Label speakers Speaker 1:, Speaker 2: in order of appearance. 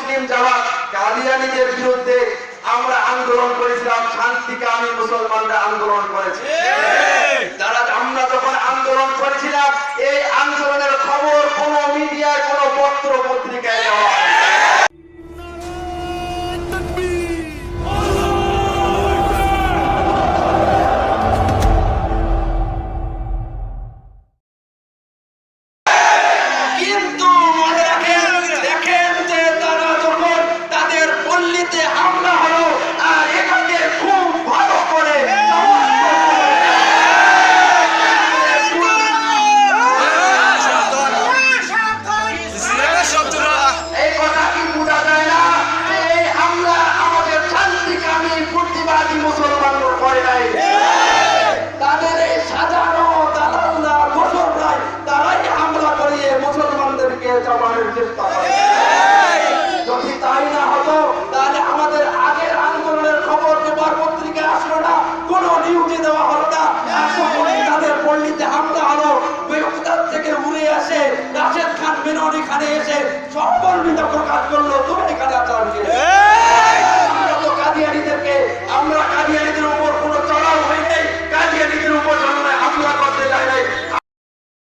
Speaker 1: মুসলিম জামাত কালিয়ানিদের বিরুদ্ধে আমরা আন্দোলন করেছিলাম শান্তিকামী মুসলমানরা আন্দোলন করেছে। মুসলমানদেরকে চেষ্টা করে। যদি তাই না হতো, তাহলে আমাদের আগের আন্দোলনের খবর পেপার পত্রিকায় আসলো না, কোন নিউজে দেওয়া হলো না। তাদের পল্লীতে হলো। বেউকদার থেকে উড়ে আসে রাশেদ খান, মেনন এখানে এসে সহমর্মিতা প্রকাশ করল।